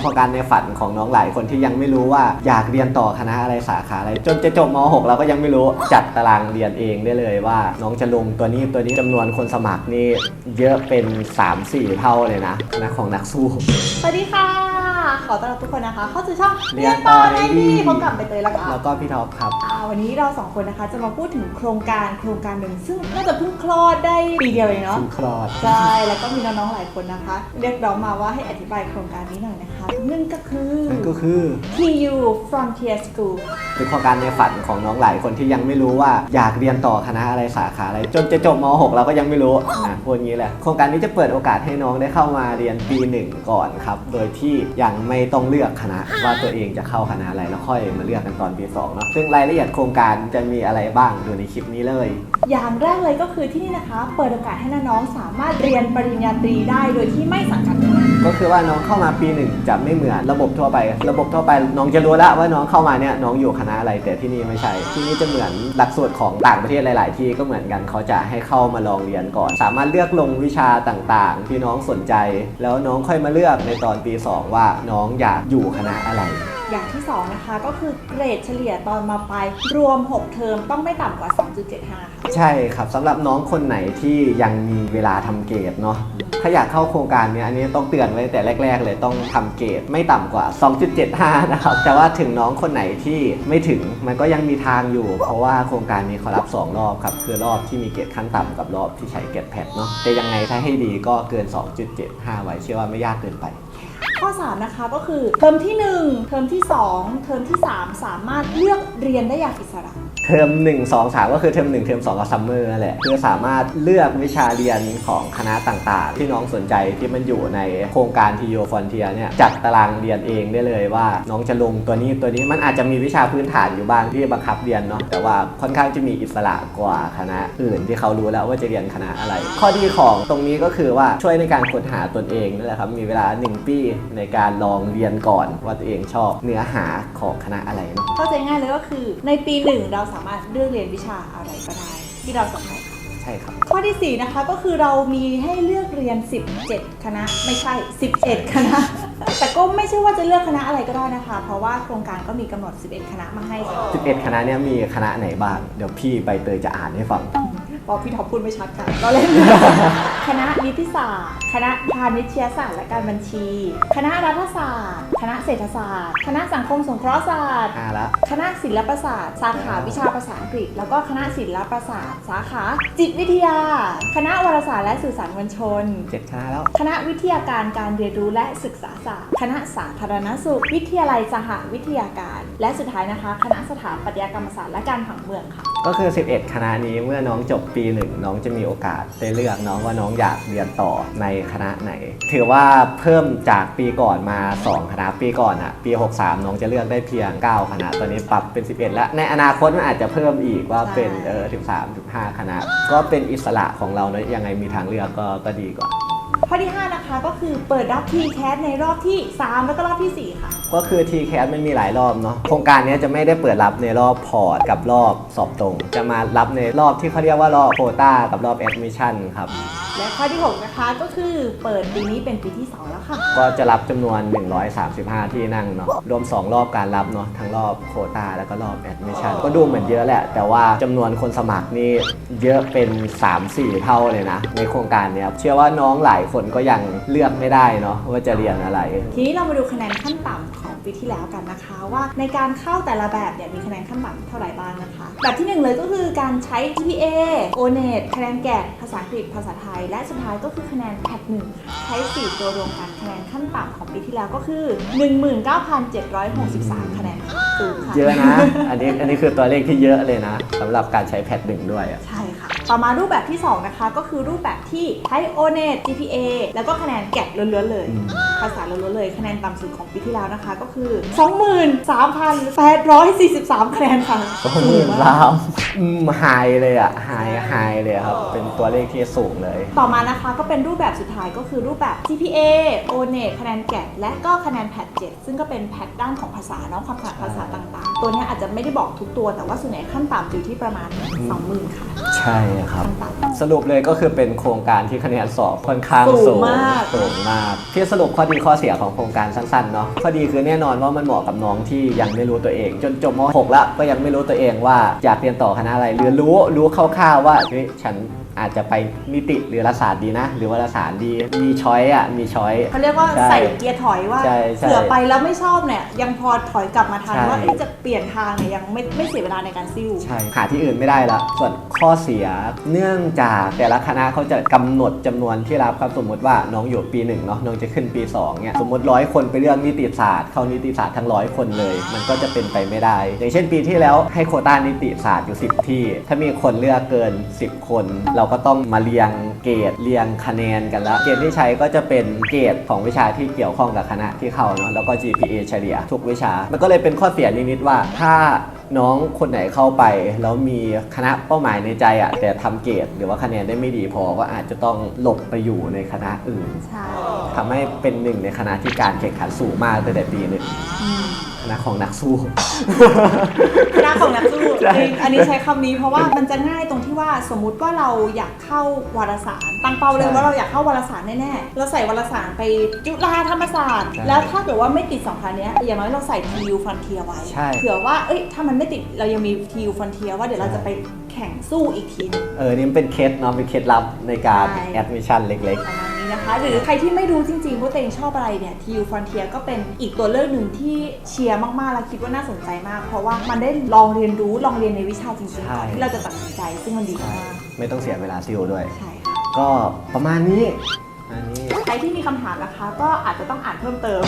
โครงการในฝันของน้องหลายคนที่ยังไม่รู้ว่าอยากเรียนต่อคณะอะไรสาขาอะไร จนจะจบม .6 เราก็ยังไม่รู้จัดตารางเรียนเองได้เลยว่า น้องจะลงตัวนี้ตัวนี้จำนวนคนสมัครนี่เยอะเป็น 3-4 เท่าเลยนะคณะของนักสู้สวัสดีค่ะ ขอต้อนรับทุกคนนะคะ เข้าสู่ช่องเรียนต่อได้ดีพบกับใบเตยแล้วก็แล้วก็พี่ท็อปครับอ่าวันนี้เราสองคนนะคะจะมาพูดถึงโครงการโครงการหนึ่งซึ่งน่าจะเพิ่งคลอดได้ปีเดียวเองเนาะคุณคลอดใช่แล้วก็มีน้องๆหลายคนนะคะ เรียกร้องมาว่าให้อธิบายโครงการนี้หน่อยนะคะนั่นก็คือนั่นก็คือ TU Frontier School เป็นโครงการในฝันของน้องหลายคนที่ยังไม่รู้ว่าอยากเรียนต่อคณะอะไรสาขาอะไร จนจะจบม .6 เราก็ยังไม่รู้อะพูดงี้แหละ โครงการนี้จะเปิดโอกาสให้น้องได้เข้ามาเรียนปีหนึ่งก่อนครับ โดยที่ยังไม่ต้องเลือกคณะว่าตัวเองจะเข้าคณะอะไรแล้วค่อยมาเลือกกันตอนปีสองเนาะซึ่งรายละเอียดโครงการจะมีอะไรบ้างอยู่ในคลิปนี้เลย อย่างแรกเลยก็คือที่นี่นะคะ เปิดโอกาสให้น้องๆสามารถเรียนปริญญาตรีได้ โดยที่ไม่สังกัดคณะก็คือว่าน้องเข้ามาปีหนึ่งจะไม่เหมือนระบบทั่วไป ระบบทั่วไปน้องจะรู้แล้วว่าน้องเข้ามาเนี่ยน้องอยู่คณะอะไรแต่ที่นี่ไม่ใช่ ที่นี่จะเหมือนหลักสูตรของต่างประเทศหลาย ๆ ที่ก็เหมือนกันเขาจะให้เข้ามาลองเรียนก่อน สามารถเลือกลงวิชาต่างๆ ที่น้องสนใจ แล้วน้องค่อยมาเลือกในตอนปี 2 ว่าน้องอยากอยู่คณะอะไร อย่างที่สองนะคะ ก็คือเกรดเฉลี่ยตอนมาปลายรวม 6 เทอมต้องไม่ต่ำกว่า 2.75 ค่ะ ใช่ครับสำหรับน้องคนไหนที่ยังมีเวลาทำเกรดเนาะถ้าอยากเข้าโครงการเนี้ยอันนี้ต้องเตือนไว้แต่แรก ๆ เลยต้องทำเกรดไม่ต่ำกว่า 2.75 นะครับ แต่ว่าถึงน้องคนไหนที่ไม่ถึงมันก็ยังมีทางอยู่ เพราะว่าโครงการนี้เขารับ 2 รอบครับ คือรอบที่มีเกรดขั้นต่ำกับรอบที่ใช้เกรดแพทเนาะแต่ยังไงถ้าให้ดีก็เกิน 2.75 ไว้เชื่อว่าไม่ยากเกินไป ข้อ 3 นะคะก็คือเทอมที่ 1 เทอมที่ 2 เทอมที่ 3 สามารถเลือกเรียนได้อย่างอิสระ เทอม1 2 3 ก็คือเทอม1เทอม2กับซัมเมอร์นั่นแหละคือสามารถเลือกวิชาเรียนของคณะต่างๆ ที่น้องสนใจที่มันอยู่ในโครงการทีโอฟอนเทียเนี่ยจัดตารางเรียนเองได้เลยว่า น้องจะลงตัวนี้ตัวนี้มันอาจจะมีวิชาพื้นฐานอยู่บ้างที่บังคับเรียนเนาะแต่ว่าค่อนข้างจะมีอิสระกว่าคณะอื่นที่เขารู้แล้วว่าจะเรียนคณะอะไร ข้อดีของตรงนี้ก็คือว่าช่วยในการค้นหาตนเองนั่นแหละครับมีเวลา 1 ปีในการลองเรียนก่อนว่าตัวเองชอบเนื้อหาของคณะอะไรเนาะเข้าใจง่ายเลยก็คือ ในปี1เราสามารถเลือกเรียนวิชาอะไรก็ได้ ที่เราสนใจค่ะใช่ครับ ข้อทีสี่ 4 นะคะก็คือเรามีให้เลือกเรียน 17 คณะ ไม่ใช่ 11 คณะ แต่ก็ไม่ใช่ว่าจะเลือกคณะอะไรก็ได้นะคะ เพราะว่าโครงการก็มีกำหนด 11 คณะมาให้ค่ะ11 คณะเนี่ยมีคณะไหนบ้าง เดี๋ยวพี่ใบเตยจะอ่านให้ฟัง เพราะพี่ท็อปพูดไม่ชัดค่ะเราเล่น คณะนิติศาสตร์ คณะพาณิชยศาสตร์และการบัญชี คณะรัฐศาสตร์ คณะเศรษฐศาสตร์ คณะสังคมสงเคราะห์ศาสตร์ อ่าละ คณะศิลปศาสตร์ สาขาวิชาภาษาอังกฤษ แล้วก็คณะศิลปศาสตร์ สาขาจิตวิทยา คณะวารสารและสื่อสารมวลชน7คณะแล้ว คณะวิทยาการการเรียนรู้และศึกษาศาสตร์ คณะสาธารณสุข วิทยาลัยสหวิทยาการ และสุดท้ายนะคะ คณะสถาปัตยกรรมศาสตร์และการผังเมืองค่ะ ก็คือ 11 คณะนี้เมื่อน้องจบปีีหนึ่งน้องจะมีโอกาสได้เลือกน้องว่าน้องอยากเรียนต่อในคณะไหน ถือว่าเพิ่มจากปีก่อนมา 2 คณะปีก่อนอะปี 63 น้องจะเลือกได้เพียง 9 คณะ ตอนนี้ปรับเป็น 11 แล้ว ในอนาคตมันอาจจะเพิ่มอีกว่าเป็นเออ13 15 คณะ ก็เป็นอิสระของเราเนะยังไงมีทางเลือกก็ก็ดีกว่า ข้อที่ 5 นะคะก็คือเปิดรับ TCAS ในรอบที่ 3 แล้วก็รอบทีสี่ 4 ค่ะ ก็คือ t c a s มันมีหลายรอบเนาะโครงการเนี้ยจะไม่ได้เปิดรับในรอบพอร์ตกับรอบสอบตรง จะมารับในรอบที่เขาเรียกว่ารอบโคต้ากับรอบแอดมิชชั่นครับ และข้อที่ 6 นะคะก็คือเปิดปีนี้เป็นปีที่ 2 แล้วค่ะ ก็จะรับจำนวน 135 ที่นั่งเนาะรวม 2 รอบการรับเนาะทั้งรอบโควตาแล้วก็รอบแอดมิชชั่นก็ดูเหมือนเยอะแหละ แต่ว่าจำนวนคนสมัครนี่เยอะเป็น 3-4 เท่าเลยนะ ในโครงการเนี้ยเชื่อว่าน้องหลายคนก็ยังเลือกไม่ได้เนาะว่าจะเรียนอะไร ทีนี้เรามาดูคะแนนขั้นต่ำของปีที่แล้วกันนะคะ ว่าในการเข้าแต่ละแบบเนี่ยมีคะแนนขั้นต่ำเท่าไหร่บ้างนะคะ แบบที่หนึ่งเลยก็คือการใช้ GPA o n e t คะแนนแกะภาษาอังกฤษภาษาไทยและสุดท้ายก็คือคะแนนแพทหนึ่งค่ะใช้ 4 ตัวรวมกันคะแนนขั้นต่ำของปีที่แล้วก็คือ 19,763 คะแนนสูงค่ะ เยอะนะ อันนี้อันนี้คือตัวเลขที่เยอะเลยนะสำหรับการใช้แพทหนึ่งด้วยอะ ใช่ค่ะ ต่อมารูปแบบที่ 2 นะคะ ก็คือรูปแบบที่ใช้ o n e t GPA แล้วก็คะแนนแกะล้วนๆเลยอืมภาษาล้วนๆเลยคะแนนต่ำสุดของปีที่แล้วนะคะ ก็คือ 23,843 คะแนนค่ะก็หมื่นลามอืมไฮเลยอะไฮไฮเลยครับ เป็นตัวเลขที่สูงเลย ต่อมานะคะก็เป็นรูปแบบสุดท้ายก็คือรูปแบบ GPA o n e t คะแนนแกะและก็คะแนนแพท7ซึ่งก็เป็นแพทด้านของภาษาเนาะความถนัดภาษาต่างๆ ตัวเนี้ยอาจจะไม่ได้บอกทุกตัวแต่ว่าส่วนใหญ่ขั้นต่ำอยู่ที่ประมาณ20,000ค่ะ ใช่ครับขั้นต่ำสรุปเลยก็คือเป็นโครงการที่คะแนนสอบค่อนข้างสูสูงงมากสูงมากที่สรุปข้อดีข้อเสียของโครงการสั้นๆเนาะข้อดีคือแน่นอนว่ามันเหมาะกับน้องที่ยังไม่รู้ตัวเอง จนจบม .6 แล้วก็ยังไม่รู้ตัวเองว่าอยากเรียนต่อคณะอะไรหรือรู้รู้คร่าวๆว่าเฮ้ยฉันอาจจะไปนิติหรือรัฐศาสตร์ดีนะ หรือว่ารัฐศาสตร์ดีมีช้อยอะมีช้อย เขาเรียกว่าใช่ใส่เกียร์ถอยว่าใช่ใช่เผื่อไปแล้วไม่ชอบเนี่ย ยังพอถอยกลับมาทันใช่ ว่าเอ๊ะจะเปลี่ยนทางเนี่ยยังไม่ไม่เสียเวลาในการซิ่ว ใช่หาที่อื่นไม่ได้ละส่วนข้อเสียเนื่องจากแต่ละคณะเขาจะกำหนดจำนวนที่รับครับสมมติว่าน้องอยู่ปีหนึ่งเนาะน้องจะขึ้นปี2เนี่ยสมมติร้อยคนไปเรื่องนิติศาสตร์เข้านิติศาสตร์ทั้งร้อยคนเลย มันก็จะเป็นไปไม่ได้ อย่างเช่นปีที่แล้วให้โควต้านิติศาสตร์อยู่ 10 ที่ ถ้ามีคนเลือกเกิน 10 คน เราก็ต้องมาเรียงเกรดเรียงคะแนนกันแล้ว เกณฑ์ที่ใช้ก็จะเป็นเกรดของวิชาที่เกี่ยวข้องกับคณะที่เข้าเนาะแล้วก็ GPA เฉลี่ยทุกวิชา มันก็เลยเป็นข้อเสียนิดๆว่าถ้าน้องคนไหนเข้าไปแล้วมีคณะเป้าหมายในใจอะแต่ทำเกรดหรือว่าคะแนนได้ไม่ดีพอก็อาจจะต้องหลบไปอยู่ในคณะอื่นใช่ทำให้เป็นหนึ่งในคณะที่การแข่งขันสูงมากตั้งแต่ปีหนึ่ง อืมคณะของนักสู้คณะของนักสู้ใช่ จริงอันนี้ใช้คำนี้เพราะว่ามันจะง่ายตรงที่ว่าสมมุติว่าเราอยากเข้าวารสาร ตั้งเป้าเลยว่าเราอยากเข้าวารสารแน่ๆเราใส่วารสารไปจุฬาธรรมศาสตร์แล้วถ้าเกิดว่าไม่ติดสองคณะเนี้ยอย่างน้อยเราใส่ทีวฟรอนเทียไว้ ใช่เผื่อว่าเอ้ยถ้ามันไม่ติดเรายังมีทีวฟรอนเทียว่าเดี๋ยวเราจะไปแข่งสู้อีกทีหนึงเออนี่มันเป็นเคล็ดเนาะเป็นเคล็ดลับในการใช่ แอดมิชชั่นเล็ก ประมาณ นี้นะคะ หรือใครที่ไม่รู้จริงๆว่าตัวเองชอบอะไรเนี่ยทีวฟรอนเทียก็เป็นอีกตัวเลือกหนึ่งที่เชียร์มากๆและคิดว่าน่าสนใจมาก เพราะว่ามันได้ลองเรียนรู้ลองเรียนในวิชาจริงๆก่อนที่เราจะตัดสินใจซึ่งมันดีๆใช่มากไม่ต้องเสียเวลาซิลด้วย ใช่ค่ะก็ประมาณนี้อันนี้ ใครที่มีคำถามนะคะ ก็อาจจะต้องอ่านเพิ่มเติม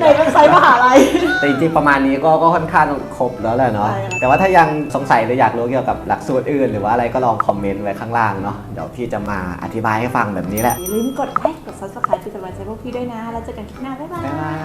ในเว็บไซต์มหาลัย แต่จริงๆประมาณนี้ก็ก็ค่อนข้างครบแล้วแหละเนาะ ใช่ค่ะ แต่ว่าถ้ายังสงสัยหรืออยากรู้เกี่ยวกับหลักสูตรอื่น หรือว่าอะไรก็ลองคอมเมนต์ไว้ข้างล่างเนาะ เดี๋ยวพี่จะมาอธิบายให้ฟังแบบนี้แหละอย่าลืมกดไลค์กด subscribe เป็นกำลังใจพวกพี่ด้วยนะ แล้วเจอกันคลิปหน้า บ๊ายบายบ๊ายบาย